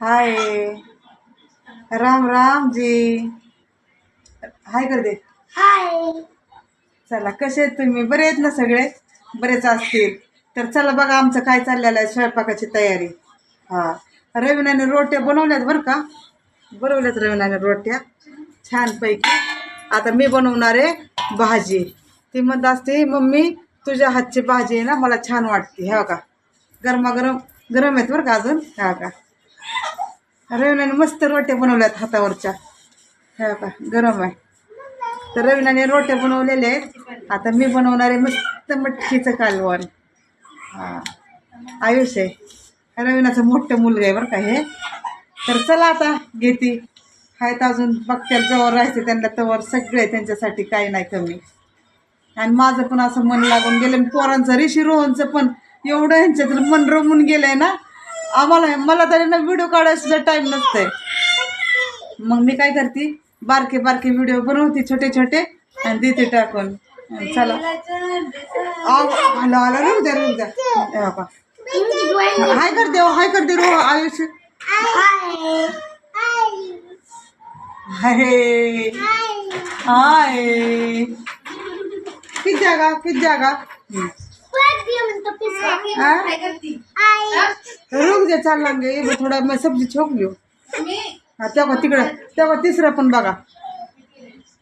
हाय. राम राम जी हाय कर दे हाय. चला कसे आहेत तुम्ही? बरे आहेत ना सगळे? बरेच असतील. तर चला बघा आमचं काय चाललेलं आहे स्वयंपाकाची तयारी. हा. रविनाने रोट्या बनवल्यात बरं का? बनवल्यात रविनाने रोट्या. छानपैकी. आता मी बनवणार आहे भाजी. ती म्हणत असते मम्मी तुझ्या हातची भाजी आहे ना मला छान वाटते. हे का गरमागरम गरम आहेत बरं का अजून? हा का? रवीनाने मस्त रोट्या बनवल्यात हातावरच्या. ह्या का गरम आहे. तर रवीनाने रोट्या बनवलेल्या आहेत. आता मी बनवणार आहे मस्त मटकीचं कालवण. हां. आयुष आहे. रवीनाचं मोठं मुलगा आहे बरं का हे. तर चला आता घेते. आहेत अजून बघत्याला जवळ राहायचे त्यांना तवर सगळे त्यांच्यासाठी काही नाही कमी. आणि माझं पण असं मन लागून गेलं आणि पोरांचं ऋषी रोहनचं पण एवढं ह्यांच्यातलं मन रमून गेलं आहे ना आम्हाला मला तरी ना व्हिडिओ काढायला सुद्धा टाईम नसतंय. मग मी काय करते? बारके बारके व्हिडिओ बनवते छोटे छोटे आणि देते टाकून. चला. आव, आलं आलं. राहू द्या राहू द्या. हाय कर दे हो, हाय कर दे रो आयुष. हाय. हाय. हाय किती जागा किती जागा? हाँ? रुक दे चाल लांगे थोड़ा मग सब्जी छोक लियो हा तेव्हा तिकडं तेव्हा तिसरा पण बघा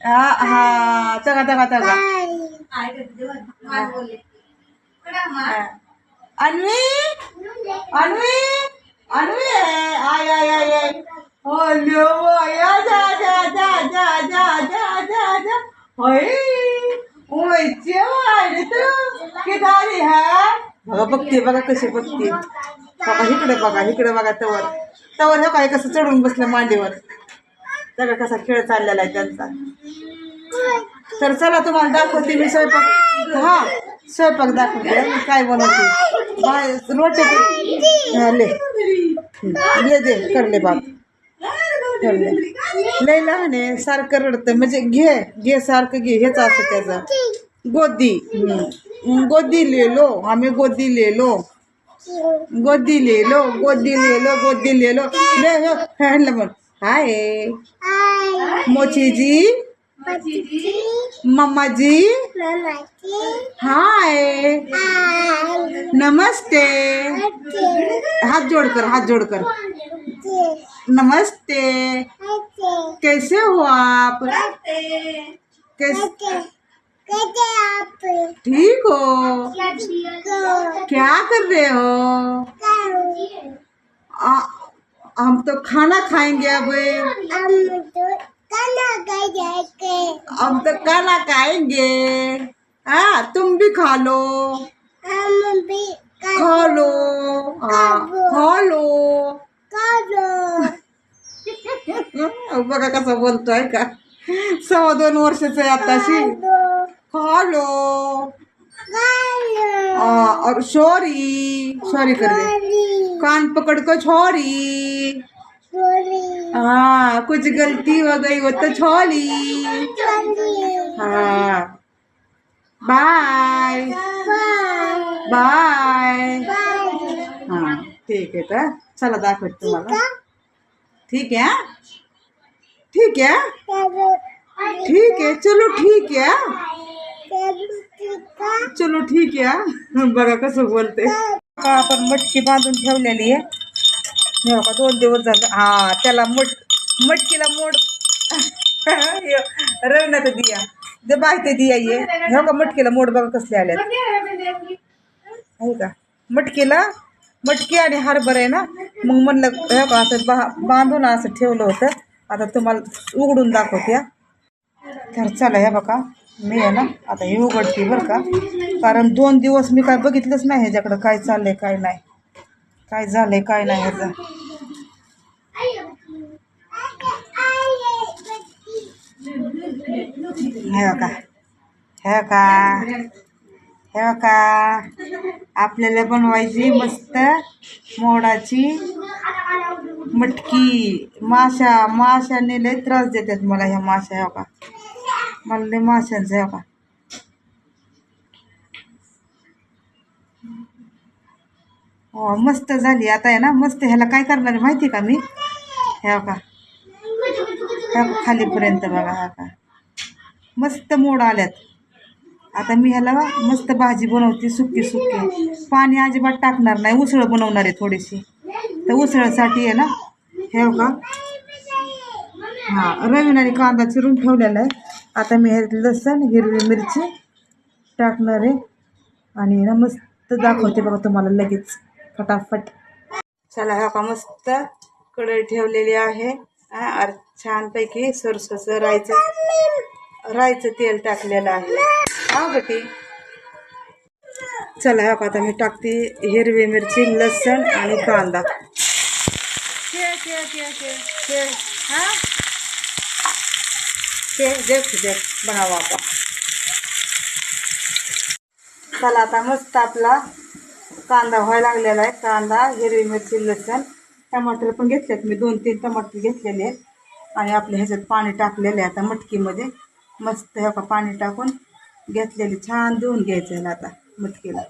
हा हा तगा तगा तगा अन्वी अन्वी अन्वी आय आय आय आय हो ल्यो जा जा जा जा जा जा जा जा होय ओय जेवाय तू किती है बघा बघते बघा कशी बघते. बघा इकडे बघा इकडे बघा तवर. तवर हे काय कसं चढून बसलं मांडीवर. बघा कसा खेळ चाललेला आहे त्यांचा. तर चला तुम्हाला दाखवते मी स्वयंपाक. हा स्वयंपाक दाखवते. काय बनवते? बाय रोटे ले. दे करले बाप. करले. लय लहान आहे सारखं रडतं. म्हणजे घे घे सारखं घे हेच असं त्याचं. गोदी गोदी ले लो आम्ही गोदी ले लो गोदी ले लो गोदी ले लो गोदी ले लो ले हो ह्यांना म्हण हाय मोची जी मम्मा जी हाय नमस्ते हाथ जोड़कर हाथ जोड़कर नमस्ते। कैसे हो आप? कैसे ठीक हो? क्या कर रहे हो? आ, हम तो खाना खाएँगे अब। हम तो खाना खाएँगे। हाँ तुम भी खा लो। खा लो। खा लो। बघा कसं बोलतोय का? सव्वा दोन वर्षाचं आताशी खा लो हाँ, और सॉरी सॉरी कर दे। कान पकड़ कर छोरी हाँ कुछ गलती हो गई हो तो छोरी हाँ। बाय बाय हाँ ठीक है तो चला दाखवते तुम्हाला ठीक है? ठीक है? ठीक है चलो ठीक हा? चलो ठीक हा. बघा कसं बोलते. मटकी बांधून ठेवलेली हे दोन दिवस झाले. हा, त्याला मट, मटकीला मोड. तर दिया. जे बायते दिया ये. हे का मटकीला मोड बघा कसले आले आहे का? मटकीला, मटकी आणि हरभरा आहे ना? मग म्हणलं, हे का असं बा आता तुम्हाला उघडून दाखवते, हा. तर चला, हे बघा. मी आहे ना आता हे उघडते बरं का. कारण दोन दिवस मी काय बघितलंच नाही ह्याच्याकडं काय चाललंय काय नाही. काय झालंय काय नाही ह्याचं. हे का हे का हे का आपल्याला बनवायची मस्त मोडाची मटकी. माशा माशाने लय त्रास देतात मला ह्या माशा हो का मला लय माशांचं हो का हो मस्त झाली. आता आहे ना मस्त ह्याला काय करणार आहे माहिती का मी? ह्या का ह्या खालीपर्यंत बघा हा का. मस्त मोड आल्यात. आता मी ह्याला मस्त भाजी बनवते सुकी सुकी. पाणी अजिबात टाकणार नाही उसळ बनवणार आहे थोडीशी. तर उसळसाठी आहे ना हे का हां रवीनाने कांदा चिरून ठेवलेला आहे. आता मी लसण हिरवी मिरची टाकणार आहे. आणि ना मस्त दाखवते बघा तुम्हाला लगेच फटाफट. चला हा का मस्त कढई ठेवलेली आहे. हा, छानपैकी सरसचं रायचं रायचं तेल टाकलेलं आहे. हा बटी चला हा आता मी टाकते हिरवी मिरची लसण आणि कांदा. के के के के के हा? ते देख देख बनावा आपण. चला आता मस्त आपला कांदा व्हायला लागलेला आहे. कांदा हिरवी मिरची लसण टमाटर पण घेतलेत मी. दोन तीन टमाटर घेतलेले आहेत. आणि आपल्या ह्याच्यात पाणी टाकलेलं आहे आता मटकीमध्ये. मस्त ह्या का पाणी टाकून घेतलेली. छान धुवून घ्यायचं ह्याला आता मटकीला.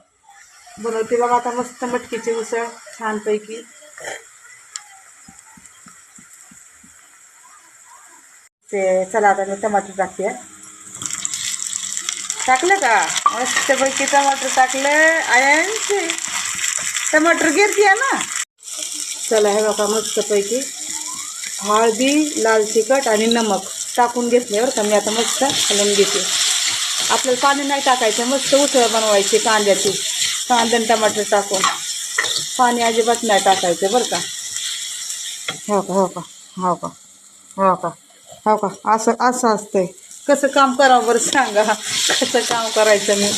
बनवते बघा आता मस्त मटकीची उसळ छानपैकी. ते चला आता मी टमाटर टाकते. टाकलं का? मस्तपैकी टमाटर टाकलं आयांचे टमाटर घेते ना? चला हे बघा मस्तपैकी हळदी लाल तिखट आणि नमक टाकून घेतल्यावर का. मी आता मस्त हलवून घेते. आपल्याला पाणी नाही टाकायचं मस्त उसळ बनवायची कांद्याची. कांदा आणि टमाटर टाकून. पाणी अजिबात नाही टाकायचं बरं का. हो का हो का हो का हो का. हो का? असं असं असतंय. कसं काम करावं बरं सांगा. कसं काम करायचं मी?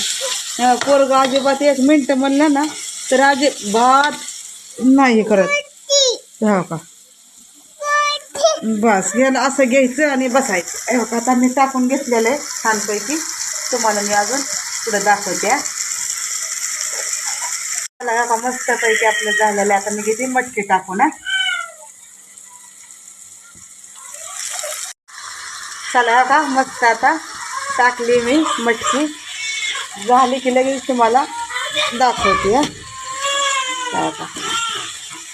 पोरग अजिबात एक मिनटं म्हणलं ना तर अजिबात नाही करत. हो का? बस याला असं घ्यायचं आणि बसायचं. हो का? आता मी टाकून घेतलेलं आहे छानपैकी. तुम्हाला मी अजून पुढं दाखवते. चला का मस्तपैकी आपलं झालेलं आहे. आता मी किती मटकी टाकून ना चला हे बघा मस्त आता टाकली मी मटकी. झाली की लगेच तुम्हाला दाखवते हा.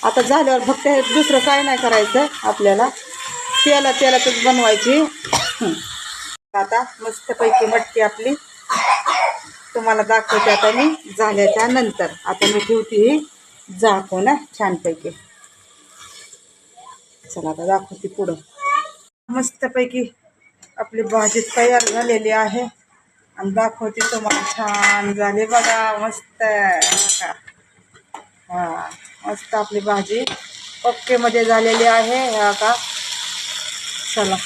आता. झाल्यावर फक्त हे दुसरं काय नाही करायचं आपल्याला. तेला तेलातच बनवायची. आता मस्तपैकी मटकी आपली. तुम्हाला दाखवते आता मी झाल्याच्यानंतर. आता मी ठेवते ही झाकून ना छानपैकी. चला आता दाखवते पुढं. मस्तपैकी आपली भाजी तयार झालेली आहे. आणि दाखवते तुम्हाला. छान झाली बघा मस्त हा का मस्त आपली भाजी ओक्केमध्ये झालेली आहे. ह्या का चला.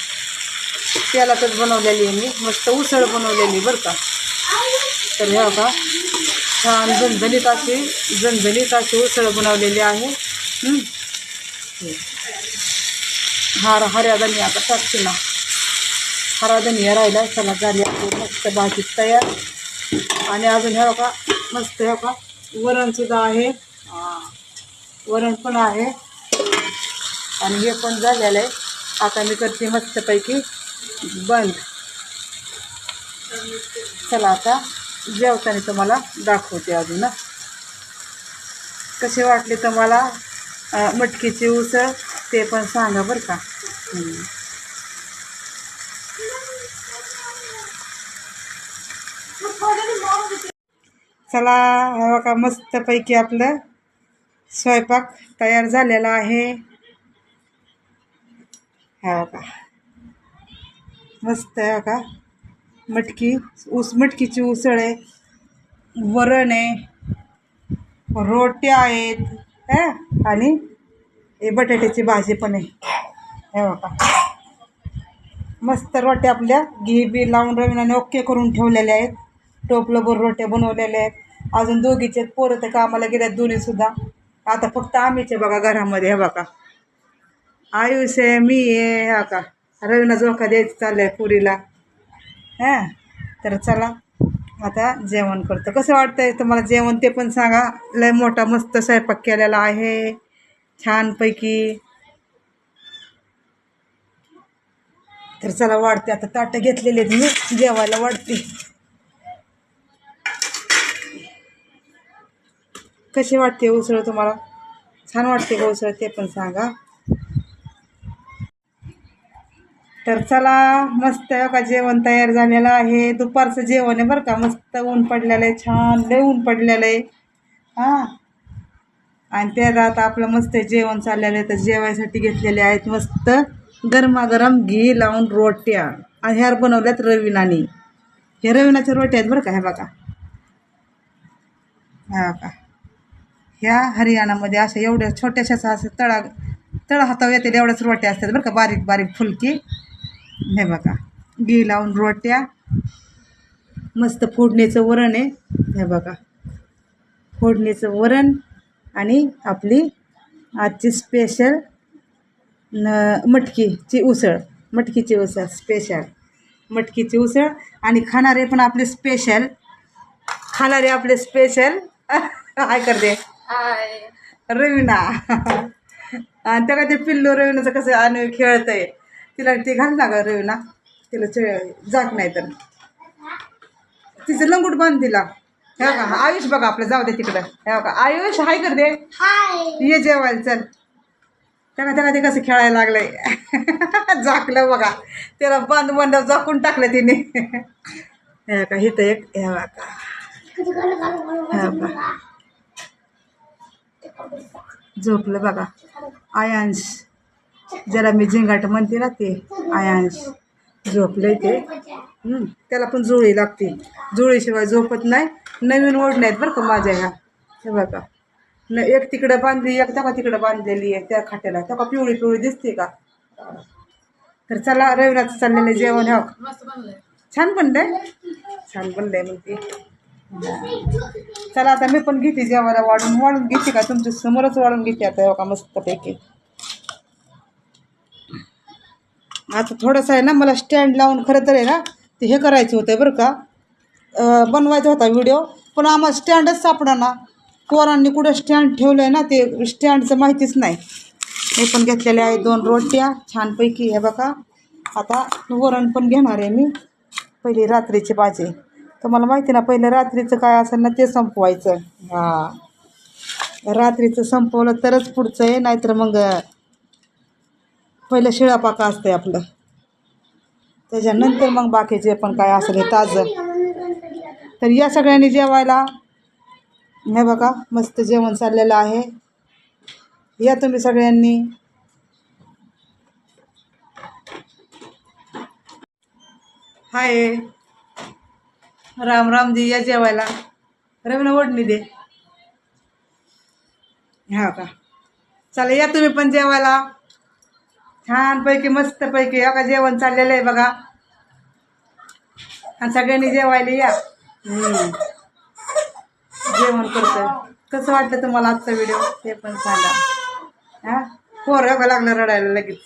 तेलातच बनवलेली आहे मी. मस्त उसळ बनवलेली बरं का. तर ह्या का छान झणझणीत अशी झणझणीत अशी उसळ बनवलेली आहे. हार हऱ्या धनिया आता टाकते ना. हरा धनिया राहिला. चला झाली आपली मस्त भाजी तयार. आणि अजून ह्या का मस्त ह्या का वरणसुद्धा आहे. वरण पण आहे. आणि हे पण झालेलं आहे. आता मी करते मस्तपैकी बंद. चला आता जेवताना तुम्हाला दाखवते अजून कसे वाटले तुम्हाला मटकीची उसळ ते पण सांगा बरं का. चला हवा का मस्तपैकी आपलं स्वयंपाक तयार झालेला आहे. हवा का मस्त आहे का मटकी उस मटकीची उसळ आहे वरण आहे रोट्या आहेत हा आणि हे बटाट्याची भाजी पण आहे. हे बघा. मस्त रोट्या आपल्या घी बी लावून रवीनाने ओके करून ठेवलेल्या आहेत. टोपलं भर रोट्या बनवलेल्या आहेत. अजून दोघीचे पोरं तर कामाला गेल्यात दोन्हीसुद्धा आता फक्त आम्हीचे बघा घरामध्ये हे बघा. आयुष आहे मी आहे हा का रवीना झोका द्यायचं चाललं आहे पुरीला. हां तर चला. आता जेवण करतो. कसं वाटतंय तुम्हाला जेवण ते पण सांगा. लय मोठा मस्त स्वयंपाक केलेला आहे. छानपैकी. तर चला वाढते. आता ताटं घेतलेले आहेत मी. जेवायला वाढते. कशी वाटते हो उसळ तुम्हाला? छान वाटते का हो उसळ ते पण सांगा. तर चला मस्त का जेवण तयार झालेलं आहे. दुपारचं जेवण आहे बरं का. मस्त ऊन पडलेलं आहे छान. लय ऊन पडलेलं आहे. हां. आणि त्यात आता आपलं मस्त जेवण चाललेलं आहे. तर जेवायसाठी घेतलेले आहेत मस्त गरमागरम घी लावून रोट्या. आणि ह्यावर बनवल्यात रविनानी हे रविनाच्या रोट्या आहेत बरं का ह्या बघा. ह्या बघा ह्या हरियाणामध्ये अशा एवढ्या छोट्याशा असं तळा तळ हातावर येतील एवढ्याच रोट्या असतात बरं का बारीक बारीक फुलकी. हे बघा घी लावून रोट्या. मस्त फोडणीचं वरण आहे. हे बघा फोडणीचं वरण आणि आपली आजची स्पेशल न मटकीची उसळ. मटकीची उसळ स्पेशल मटकीची उसळ आणि खाणारे पण आपले स्पेशल खाणारे आपले स्पेशल काय करते. रवीना. आणि त्या ते पिल्लू रवीनाचं कसं आणि खेळतंय. तिला ते घाल ना गं रवीना. तिला चे- जात नाही तर. तिचं लंगूट बांध तिला. हे बघा आयुष बघा आपलं जाऊ दे तिकडं. हे बघा आयुष हाय कर दे. हाय. ये जेवायला चल. त्याला त्याला ते कसं खेळायला लागलंय. झाकलं बघा. त्याला बांध बांध झाकून टाकलं तिने. हे का हिथं एक हे बघा. हे बघा. झोपलं बघा. आयांश. ज्याला मी झिंगाट म्हणते ना ते आयांश. झोपलंय ते. त्याला पण जुळी लागते जुळीशिवाय झोपत नाही. नवीन ओढण्या आहेत बरं का माझ्या ह्या. हे बघा. न एक तिकडं बांधली एक तका तिकडं बांधलेली आहे त्या खाट्याला. तका पिवळी पिवळी दिसते का? तर चला रविनाथ चाललेलं जेवण. हो. छान बनलंय. छान बनलंय म्हणते. चला आता मी पण घेते जेवायला वाढून. वाढून घेते का? तुमच्या समोरच वाढून घेते आता हो का मस्तपैकी. आता थोडंसं आहे ना मला स्टँड लावून खरं तर आहे ना ते हे करायचं होतं बरं का? बनवायचा होता व्हिडिओ पण आम्हाला स्टँडच सापडा ना पोरांनी कुठं स्टँड ठेवलं आहे ना ते स्टँडचं माहितीच नाही. हे पण घेतलेले आहे दोन रोट्या छानपैकी. हे बघा आता वरण पण घेणार आहे मी. पहिली रात्रीची भाजी. तुम्हाला माहिती ना पहिलं रात्रीचं काय असेल ना ते संपवायचं. हां. रात्रीचं संपवलं तरच पुढचं आहे नाहीतर मग पहिलं शिळापाका असतं आहे आपलं. त्याच्यानंतर मग बाकीचे पण काय असेल हे ताजं. तर या सगळ्यांनी जेवायला. हे बघा मस्त जेवण चाललेलं आहे. या तुम्ही सगळ्यांनी. हाय. राम रामजी या जेवायला. रवीना ओढणी दे. हा का? चला या तुम्ही पण जेवायला. छानपैकी मस्तपैकी. का जेवण चाललेलं आहे बघा. आणि सगळ्यांनी जेवायला या. जेवण करतोय. कसं वाटलं तुम्हाला आजचा व्हिडिओ? ते पण सांगा. हा? पोर का लागलं रडायला लगेच?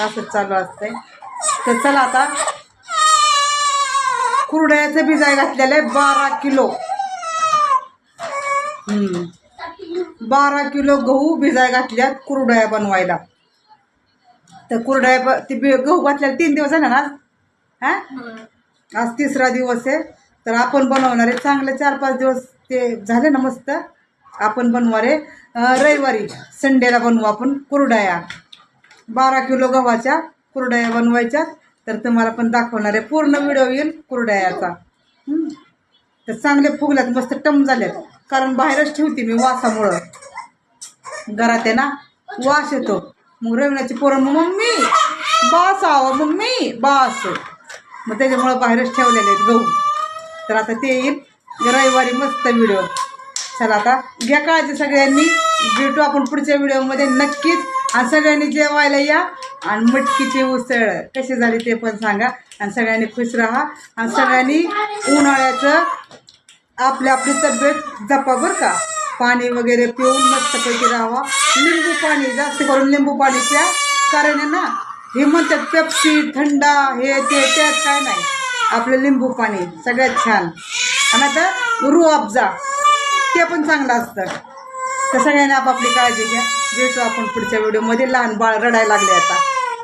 असंच चालू असतंय. तर चला आता. कुरड्याचं भिजाय घातलेलं आहे बारा किलो. हम्म. बारा किलो गहू भिजाय घातल्यात कुरड्या बनवायला. तर कुरड्या ते गहू घातल्याला तीन दिवस झाले ना आज? हा? आज तिसरा दिवस आहे. तर आपण बनवणार आहे चांगले चार पाच दिवस ते झाले ना मस्त? आपण बनवणार आहे अं, रविवारी संडेला बनवू आपण कुरडया. बारा किलो गव्हाच्या कुरडया बनवायच्या. तर तुम्हाला पण दाखवणार आहे. पूर्ण व्हिडिओ येईल कुरड्याचा. तर चांगले फुगल्यात मस्त टम झाल्यात. कारण बाहेरच ठेवते मी वासामुळं. घरात आहे ना वास येतो. मग रविनाची पोरं मग मम्मी बास आव मम्मी बास. मग त्याच्यामुळं बाहेरच ठेवलेले आहेत गहू. तर आता ते येईल. रविवारी मस्त व्हिडिओ चला आता घ्या काळजी सगळ्यांनी. भेटू आपण पुढच्या व्हिडिओमध्ये नक्कीच. आणि सगळ्यांनी जेवायला या. आणि मटकीची उसळ. कशी झाली ते पण सांगा. आणि सगळ्यांनी खुश राहा. आणि सगळ्यांनी उन्हाळ्याचं आपली आपली तब्येत जपा बरं का. पाणी वगैरे पिऊन मस्तपैकी राहावा. लिंबू पाणी जास्त करून लिंबू पाणी प्या. कारण आहे ना हे म्हणतात पेप्सी थंडा हे ते त्यात काय नाही. आपलं लिंबू पाणी सगळ्यात छान. आणि आता रू अफजा ते पण चांगलं असतं. तर सगळ्यांनी आपापली काळजी घ्या. भेटू आपण पुढच्या व्हिडिओमध्ये लहान बाळ रडायला लागले आता.